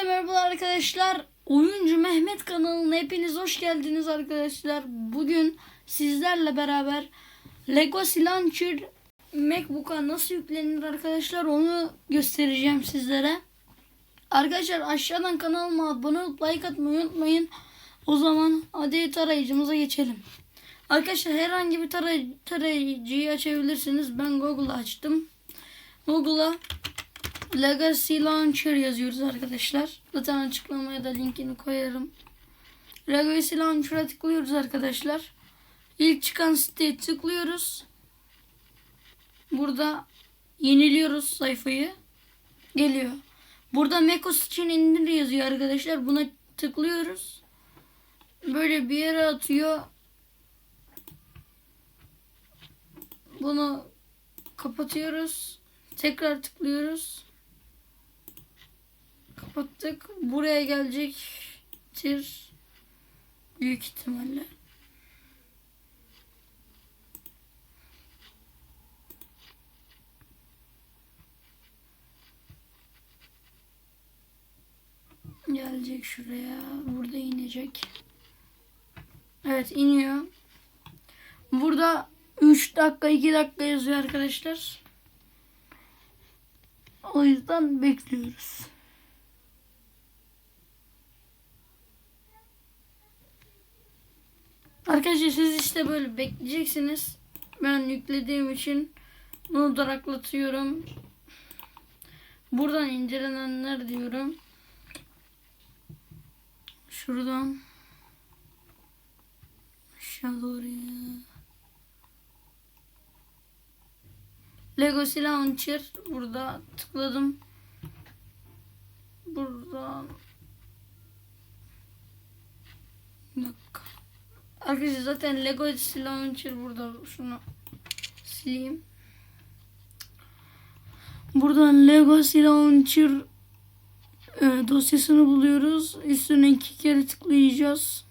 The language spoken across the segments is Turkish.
Hepinize merhaba arkadaşlar. Oyuncu Mehmet kanalına hepiniz hoş geldiniz arkadaşlar. Bugün sizlerle beraber Legacy Launcher MacBook'a nasıl yüklenir arkadaşlar onu göstereceğim sizlere. Arkadaşlar aşağıdan kanalıma abone olup like atmayı unutmayın. O zaman hadi tarayıcımıza geçelim. Arkadaşlar herhangi bir taray- tarayıcıyı açabilirsiniz. Ben Google'ı açtım. Google'a Legacy Launcher yazıyoruz arkadaşlar. Zaten açıklamaya da linkini koyarım. Legacy Launcher'a tıklıyoruz arkadaşlar. İlk çıkan siteye tıklıyoruz. Burada yeniliyoruz sayfayı. Geliyor. Burada macOS için indir yazıyor arkadaşlar. Buna tıklıyoruz. Böyle bir yere atıyor. Bunu kapatıyoruz. Tekrar tıklıyoruz. Kapattık. Buraya gelecektir. Büyük ihtimalle. Gelecek şuraya. Burada inecek. Evet iniyor. Burada 3 dakika 2 dakika yazıyor arkadaşlar. O yüzden bekliyoruz. Arkadaşlar siz işte böyle bekleyeceksiniz. Ben yüklediğim için bunu duraklatıyorum. Buradan incelenenler diyorum. Şuradan aşağı doğru ya. Legacy Launcher burada tıkladım. Buradan Bir dakika. Arkadaşlar zaten Legacy Launcher burada. Şunu sileyim. Buradan Legacy Launcher e, dosyasını buluyoruz. Üstüne iki kere tıklayacağız.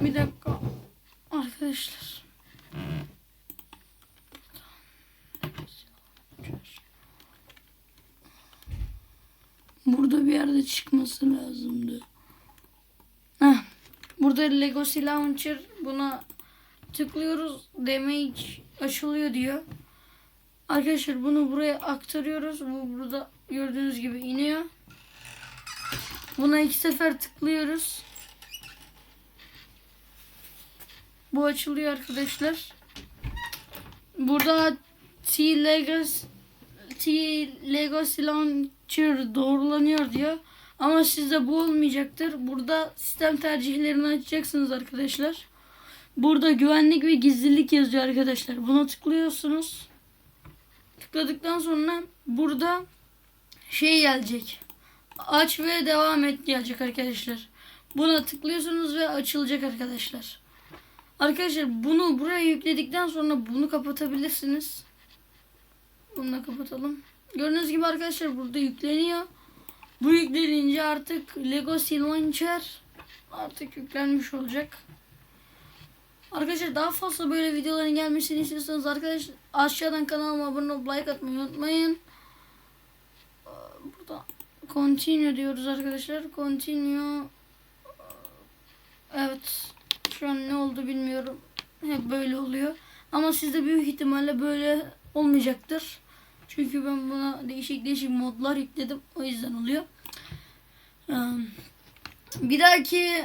Bir dakika. Arkadaşlar. Burada bir yerde çıkması lazımdı. Heh. Burada Legacy Launcher buna tıklıyoruz. Damage açılıyor diyor. Arkadaşlar bunu buraya aktarıyoruz. Bu burada gördüğünüz gibi iniyor. Buna iki sefer tıklıyoruz. Bu açılıyor arkadaşlar. Burada T Legacy T Legacy Launcher doğrulanıyor diyor. Ama sizde bu olmayacaktır. Burada sistem tercihlerini açacaksınız arkadaşlar. Burada güvenlik ve gizlilik yazıyor arkadaşlar. Buna tıklıyorsunuz. Tıkladıktan sonra burada şey gelecek. Aç ve devam et gelecek arkadaşlar. Buna tıklıyorsunuz ve açılacak arkadaşlar. Arkadaşlar bunu buraya yükledikten sonra bunu kapatabilirsiniz. Bunu da kapatalım. Gördüğünüz gibi arkadaşlar burada yükleniyor. Bu yüklenince artık Legacy Launcher artık yüklenmiş olacak. Arkadaşlar daha fazla böyle videoların gelmesini istiyorsanız arkadaşlar aşağıdan kanalıma abone olup like atmayı unutmayın. Burada continue diyoruz arkadaşlar. Continue. Şu an ne oldu bilmiyorum. Hep böyle oluyor. Ama sizde büyük ihtimalle böyle olmayacaktır. Çünkü ben buna değişik değişik modlar yükledim. O yüzden oluyor. Bir dahaki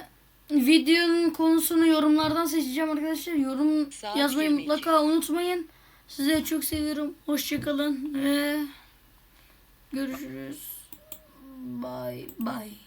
videonun konusunu yorumlardan seçeceğim arkadaşlar. Yorum Saat yazmayı 22. mutlaka unutmayın. Size çok seviyorum. Hoşçakalın ve görüşürüz. Bye bye.